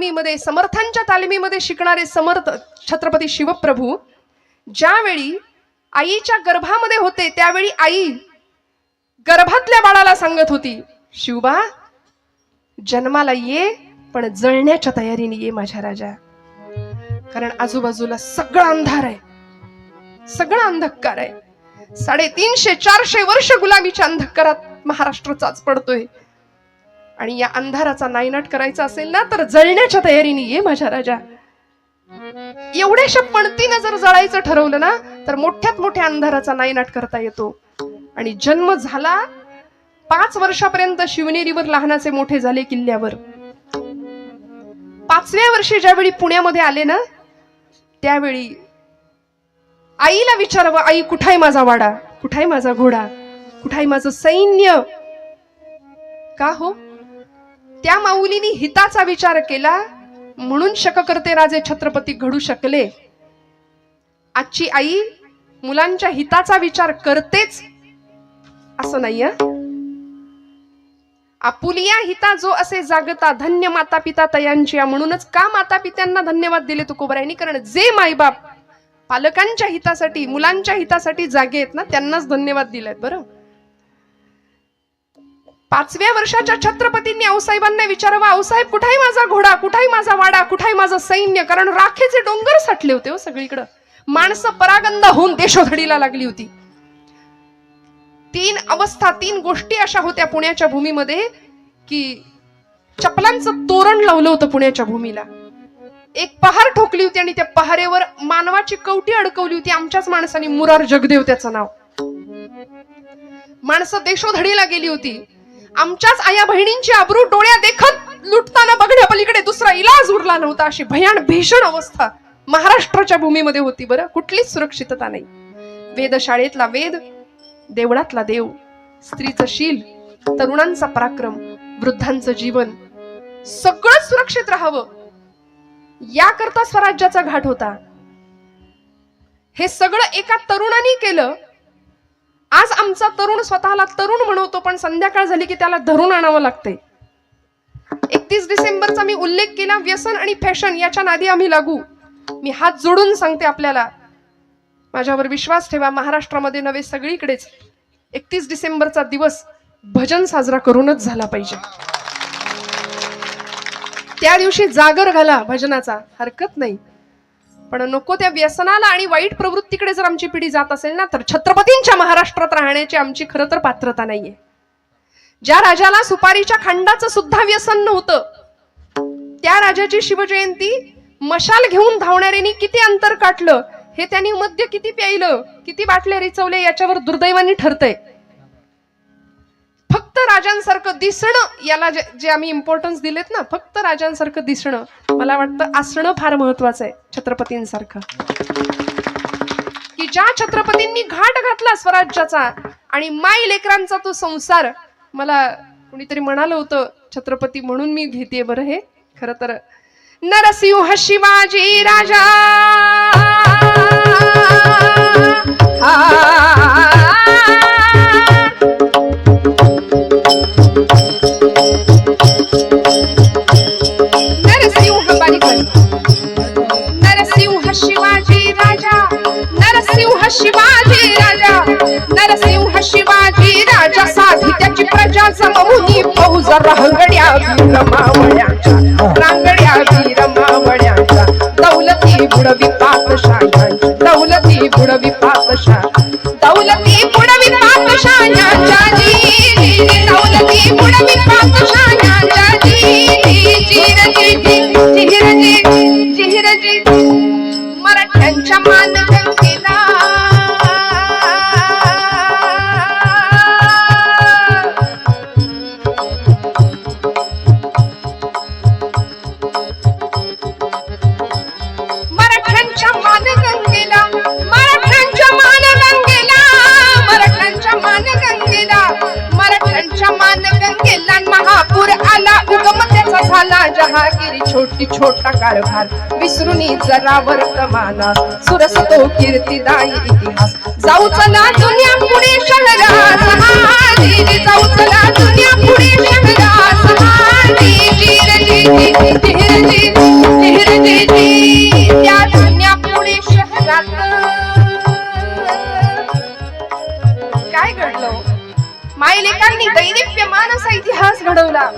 तालमीमध्ये समर्थांच्या तालमीमध्ये शिकणारे समर्थ छत्रपती शिवप्रभू ज्यावेळी आईच्या गर्भामध्ये होते त्यावेळी आई गर्भातल्या बाळाला सांगत होती शिवबा जन्माला ये पण जळण्याच्या तयारीने ये माझ्या राजा. कारण आजूबाजूला सगळं अंधार आहे. सगळं अंधकार आहे. साडेतीनशे चारशे वर्ष गुलामीच्या अंधकारात महाराष्ट्र चाच पडतोय आणि या अंधाराचा नायनाट करायचा असेल ना तर जळण्याच्या तयारीने ये माझ्या राजा. एवढ्याशा पणतीनं जर जळायचं ठरवलं ना तर मोठ्यात मोठ्या अंधाराचा नायनाट करता येतो. आणि जन्म झाला पाच वर्षापर्यंत शिवनेरीवर लहानाचे मोठे झाले किल्ल्यावर. पाचव्या वर्षी ज्यावेळी पुण्यामध्ये आले ना त्यावेळी आईला विचारावं आई कुठाय माझा वाडा? कुठाय माझा घोडा? कुठाय माझं सैन्य? का हो? त्या माऊलीनी हिताचा विचार केला म्हणून शककर्ते राजे छत्रपती घडू शकले. आजची आई मुलांच्या हिताचा विचार करतेच असं नाही आपुलिया हिता जो असे जागता धन्य माता पिता तयांची म्हणूनच का माता पित्यांना धन्यवाद दिले तुकोबरायांनी? कारण जे मायबाप पालकांच्या हितासाठी मुलांच्या हितासाठी जागे आहेत ना त्यांनाच धन्यवाद दिलेत बरं. पाचव्या वर्षाच्या छत्रपतींनी आऊसाहेबांना विचारावं आऊसाहेब कुठाही माझा घोडा कुठाही माझा वाडा कुठाही माझं सैन्य कारण राखेचे डोंगर साठले होते हो सगळीकडं. माणसं परागंदा होऊन देशोधडीला लागली होती. तीन अवस्था तीन गोष्टी अशा होत्या पुण्याच्या भूमीमध्ये की चपलांचं तोरण लावलं होतं पुण्याच्या भूमीला. एक पहार ठोकली होती आणि त्या पहारेवर मानवाची कवटी अडकवली होती. आमच्याच माणसाने मुरार जगदेव त्याचं नाव. माणसं देशोधडीला गेली होती. आमच्याच आया बहिणींची आबरू डोळ्या देखत लुटताना बघण्या पलीकडे दुसरा इलाज उरला नव्हता अशी भयान भीषण अवस्था महाराष्ट्राच्या भूमीमध्ये होती बरं. कुठलीच सुरक्षितता नाही. वेदशाळेतला वेद देवळातला देव स्त्रीचं शील तरुणांचा पराक्रम वृद्धांचं जीवन सगळं सुरक्षित राहावं. याकरता स्वराज्याचा घाट होता. हे सगळं एका तरुणाने केलं आज आमचा तरुण स्वतःला तरुण म्हणवतो पण संध्याकाळ झाली की त्याला धरून आणावं लागते एकतीस डिसेंबरचा मी उल्लेख केला व्यसन आणि फॅशन याच्या नादी आम्ही लागू. मी हात जोडून सांगते आपल्याला. माझ्यावर विश्वास ठेवा महाराष्ट्रामध्ये नव्हे सगळीकडेच. एकतीस डिसेंबरचा दिवस भजन साजरा करूनच झाला पाहिजे. त्या दिवशी जागर घाला भजनाचा हरकत नाही. पण नको त्या व्यसनाला आणि वाईट प्रवृत्तीकडे जर आमची पिढी जात असेल ना तर छत्रपतींच्या महाराष्ट्रात राहण्याची आमची खरं तर पात्रता नाहीये. ज्या राजाला सुपारीच्या खंडाचं सुद्धा व्यसन नव्हतं त्या राजाची शिवजयंती मशाल घेऊन धावणाऱ्यांनी किती अंतर काटलं हे त्यांनी मद्य किती प्यायलं किती बाटल्या रिचवले याच्यावर दुर्दैवानी ठरतंय. राजांसारखं दिसणं याला जे जे आम्ही इम्पॉर्टन्स दिलेत ना फक्त राजांसारखं दिसणं मला वाटतं असणं फार महत्वाचं आहे छत्रपतींसारखं. की ज्या छत्रपतींनी घाट घातला स्वराज्याचा आणि माई लेकरांचा तो संसार मला कुणीतरी म्हणालं होतं छत्रपती म्हणून मी घेते बरं हे. खरं तर नरसिंह शिवाजी राजा. हा. नरसिंह बालिका नरसिंह शिवाजी राजा. नरसिंह शिवाजी राजा. नरसिंह शिवाजी राजा साधी त्याची प्रजा जमवून फौज रांगड्या वीरमावळ्यांच्या जहागिरी छोटा कारभार. विसरून जरा वर्तमाना सुरस तो इतिहास. जाऊ चला दुनिया पुढे शहरात जाऊ चला शहरात त्या शहरात. काय घडलं? मायलेकांनी दैदिप्यमानाचा इतिहास घडवला.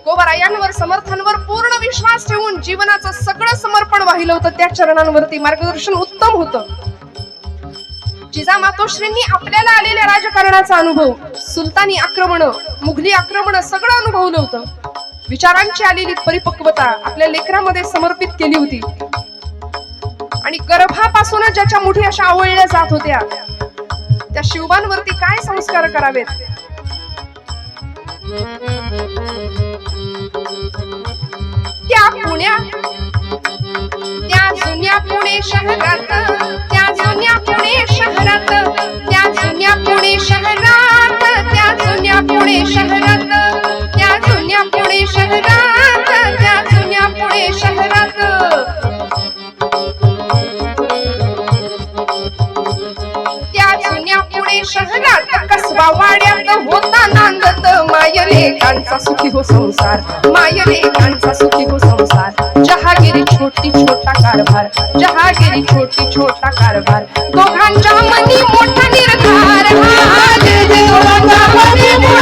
तुकोबरायांवर समर्थांवर पूर्ण विश्वास ठेवून जीवनाचं सगळं समर्पण वाहिलं होतं. त्या चरणांवरती मार्गदर्शन उत्तम होतं. जिजामातोश्रींनी आपल्याला आलेल्या राजकारणाचा अनुभव सुलतानी आक्रमण मुघली आक्रमण सगळं अनुभवलं होतं. विचारांची आलेली परिपक्वता आपल्या लेकरामध्ये समर्पित केली होती. आणि गर्भापासूनच ज्याच्या मुठी अशा आवळल्या जात होत्या त्या शिवबांवरती काय संस्कार करावेत? पुण्या. त्या जुन्या पुणे शहरात त्या जुन्या पुणे शहरात त्या जुन्या पुणे शहरात त्या जुन्या पुणे शहरात त्या जुन्या पुणे शहरात त्या जुन्या पुणे शहरात. जुन्या शहरात कसबा वाड्यात होता नांदत. मायलेकांचा सुखी हो संसार. मायलेकांचा सुखी हो संसार. जहागिरी छोटी छोटा कारभार. जहागिरी छोटी छोटा कारभार. दोघांच्या मनी मोठा निर्धार. हा, जय निर्धार हा, जय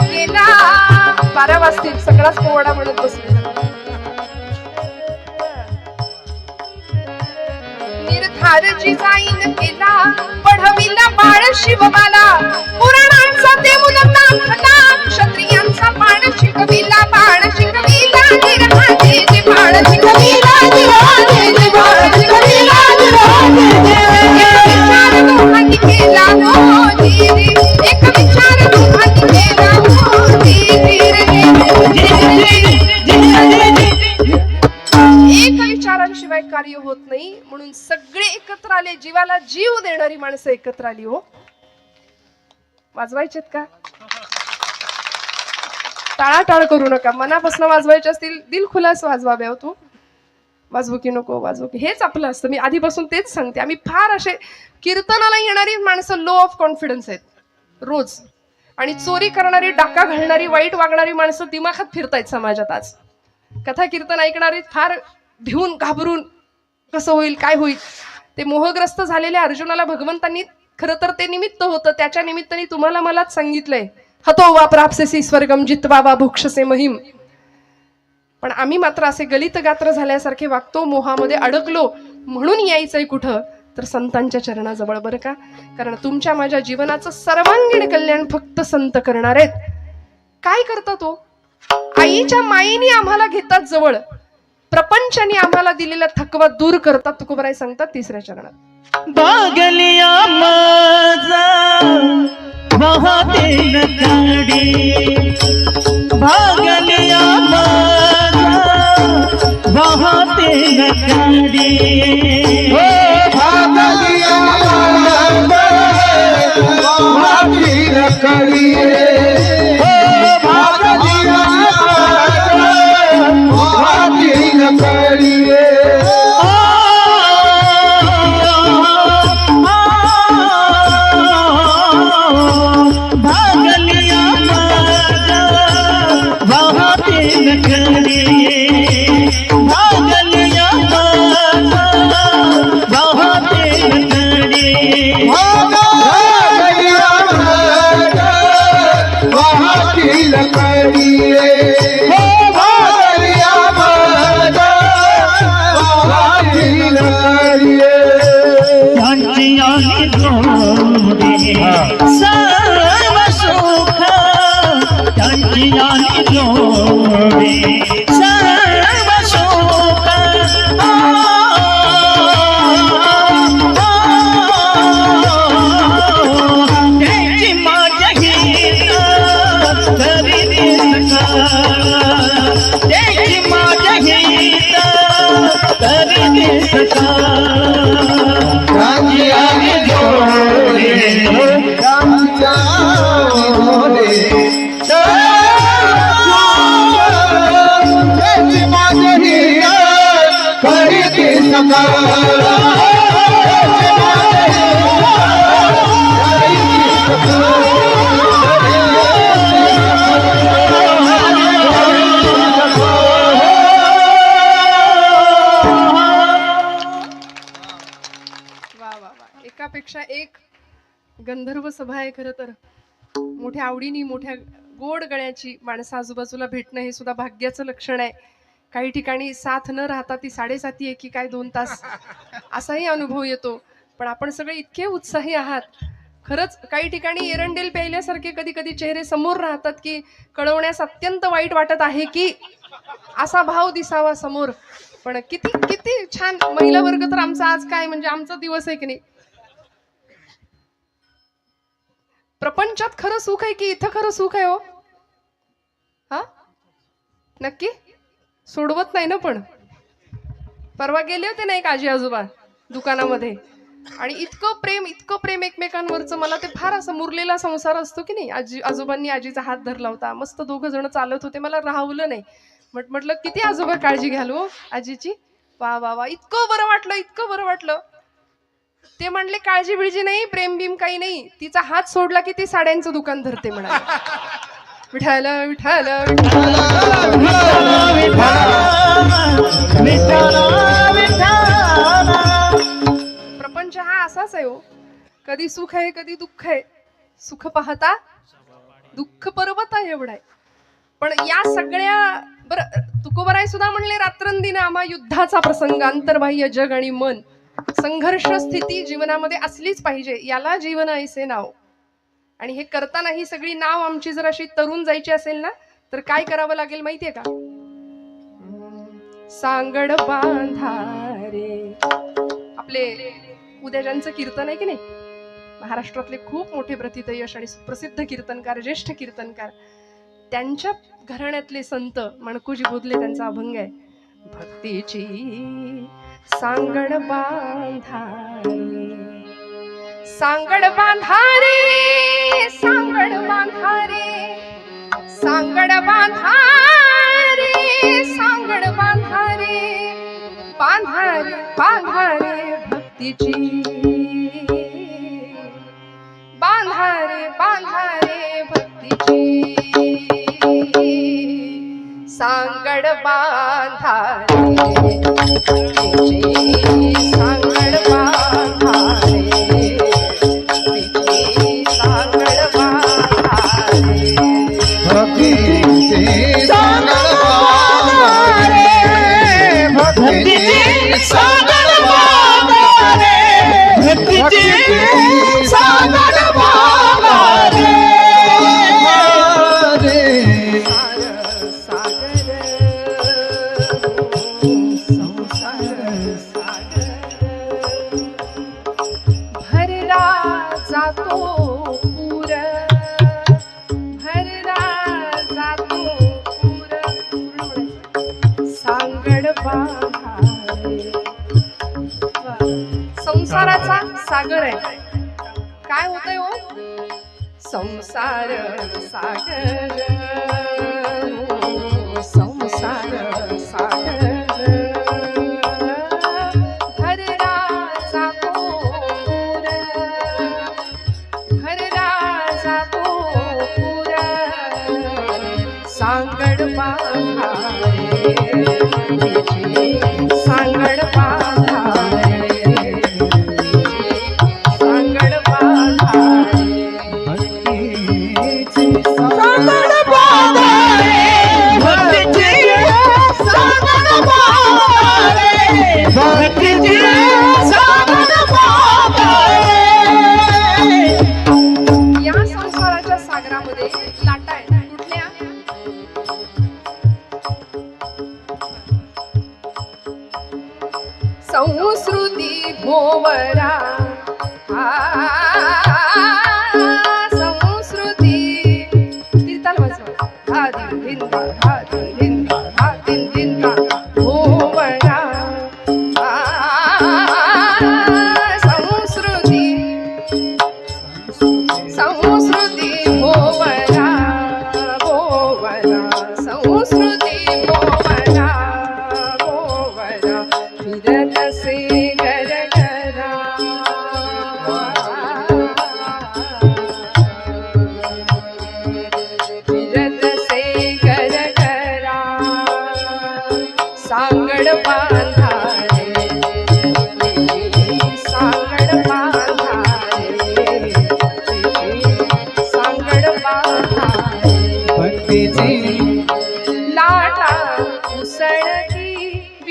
केला. बारा वाजतील सगळाच पोवाडा म्हणत बसले. निर्धार जिजाईन केला पढविला बाळ शिवबाला. पुराणांचा देऊन दाखला. जीव देणारी माणसं एकत्र आली हो. वाजवायचेत का? टाळाटाळ करू नका. मनापासून वाजवायचे असतील दिल खुलास वाजवावे हो तू. वाजवू की नको वाजवू की हेच आपलं असतं. मी आधीपासून तेच सांगते. आम्ही फार असे कीर्तनाला येणारी माणसं लो ऑफ कॉन्फिडन्स आहेत. रोज. आणि चोरी करणारी डाका घालणारी वाईट वागणारी माणसं दिमाखात फिरतायत समाजात आज. कथा कीर्तन ऐकणारी फार भिवून घाबरून कसं होईल काय होईल? ते मोहग्रस्त झालेल्या अर्जुनाला भगवंतांनी खरं तर ते निमित्त होतं. त्याच्या निमित्ताने तुम्हाला मलाच सांगितलंय. हतो वा प्राप्सेसी स्वर्गम जितवा वा भुक्षसे महिम. पण आम्ही मात्र असे गलित गात्र झाल्यासारखे वागतो मोहामध्ये अडकलो म्हणून यायचंय कुठं? तर संतांच्या चरणाजवळ बरं का? कारण तुमच्या माझ्या जीवनाचं सर्वांगीण कल्याण फक्त संत करणार आहेत काय करता तो? आईच्या माईने आम्हाला घेतात जवळ. प्रपंचाने आम्हाला दिलेला थकवा दूर करतात तुकोबराय सांगतात तिसऱ्या चरणात. बागलिया माझा वाहते नकाडी भागलिया माझा भागलिया एकापेक्षा एक गंधर्व सभा आहे खरं तर. मोठ्या आवडीनी मोठ्या गोड गळ्याची माणसं आजूबाजूला भेटणं हे सुद्धा भाग्याचं लक्षण आहे. काही ठिकाणी साथ न राहता ती साडेसाती आहे की काय दोन तास असाही अनुभव येतो. पण आपण सगळे इतके उत्साही आहात. खरंच काही ठिकाणी एरंडेल प्यायल्यासारखे कधी कधी चेहरे समोर राहतात की कळवण्यास अत्यंत वाईट वाटत आहे की असा भाव दिसावा समोर. पण किती किती छान महिला वर्ग तर आमचा आज काय म्हणजे आमचा दिवस आहे की नाही? प्रपंचात खरं सुख आहे की इथं खरं सुख आहे हो? हा? नक्की? सोडवत नाही ना पण. परवा गेले होते ना एक आजी आजोबा दुकानामध्ये. आणि इतकं प्रेम इतकं प्रेम एकमेकांवरचं मला ते फार असं मुरलेला संसार असतो की नाही. आजी आजोबांनी आजीचा हात धरला होता. मस्त दोघं जण चालत होते. मला राहवलं नाही. म्हट म्हटलं किती आजोबा काळजी घ्याल हो आजीची? वा वा वा. इतकं बरं वाटलं इतकं बरं वाटलं. ते म्हणले काळजी बिळजी नाही प्रेम बीम काही नाही. तिचा हात सोडला की ती साड्यांचं दुकान धरते म्हणाले. विठाल विठाल प्रपंच हा असाच आहे हो. कधी सुख आहे कधी दुःख आहे. सुख पाहता दुःख पर्वत आहे एवढा आहे. पण या सगळ्या बरं तुकोबराय सुद्धा म्हणले रात्रंदिन आम्हा युद्धाचा प्रसंग आंतरबाह्य जग आणि मन संघर्ष स्थिती जीवनामध्ये असलीच पाहिजे. याला जीवन ऐसे नाव. आणि हे करताना ही सगळी नाव आमची जर अशी तरुण जायची असेल ना तर काय करावं लागेल माहितीये का? सांगड बांधारे. आपले उद्या ज्यांचं कीर्तन आहे की नाही? महाराष्ट्रातले खूप मोठे प्रथितयश आणि सुप्रसिद्ध कीर्तनकार ज्येष्ठ कीर्तनकार. त्यांच्या घराण्यातले संत मणकुजी बोधले त्यांचा अभंग आहे. भक्तीची सांगड बांधारे. सांगड बांधारे सांगड बांधारे सांगड बांधारे सांगड बांधारे बांधारे बांधारे भक्तीची. बांधारे बांधारे भक्तीची. सांगड बांधारे भक्तीची. सांगड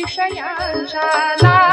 山呀山呐。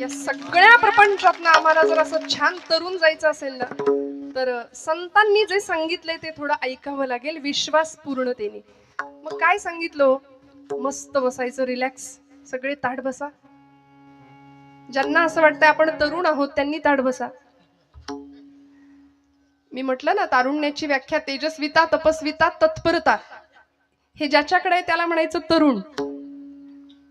या सगळ्या प्रपंचातनं आम्हाला जर असं छान तरुण जायचं असेल ना तर संतांनी जे सांगितलंय ते थोडं ऐकावं लागेल विश्वास पूर्णतेने मग काय सांगितलं हो? मस्त बसायचं रिलॅक्स सगळे ताट बसा. ज्यांना असं वाटतंय आपण तरुण आहोत त्यांनी ताट बसा. मी म्हटलं ना तारुण्याची व्याख्या तेजस्विता तपस्विता तत्परता. हे ज्याच्याकडे आहे त्याला म्हणायचं तरुण.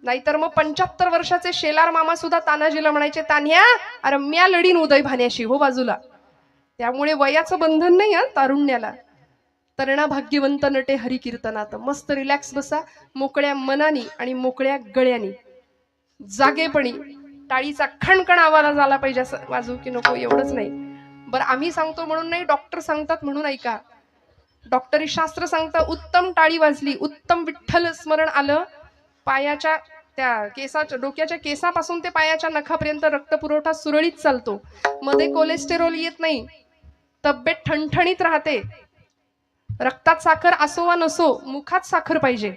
नाहीतर मग पंच्याहत्तर वर्षाचे शेलार मामा सुद्धा तानाजीला म्हणायचे तान्ह्या अरे म्या लढीन उदय भाण्याशी हो बाजूला. त्यामुळे वयाचं बंधन नाही हा तारुण्याला. तरणा भाग्यवंत नटे हरिकीर्तनात. मस्त रिलॅक्स बसा मोकळ्या मनानी आणि मोकळ्या गळ्यानी. जागेपणी टाळीचा खणखण आवाज झाला पाहिजे असं वाजू की नको एवढंच नाही. बरं आम्ही सांगतो म्हणून नाही डॉक्टर सांगतात म्हणून ऐका. डॉक्टरी शास्त्र सांगतं उत्तम टाळी वाजली उत्तम विठ्ठल स्मरण आलं. पायाच्या त्या केसाच्या डोक्याच्या केसापासून ते पायाच्या नखापर्यंत रक्तपुरवठा सुरळीत चालतो. मध्ये कोलेस्टेरॉल येत नाही. तब्येत ठणठणीत राहते. रक्तात साखर असो वा नसो मुखात साखर पाहिजे.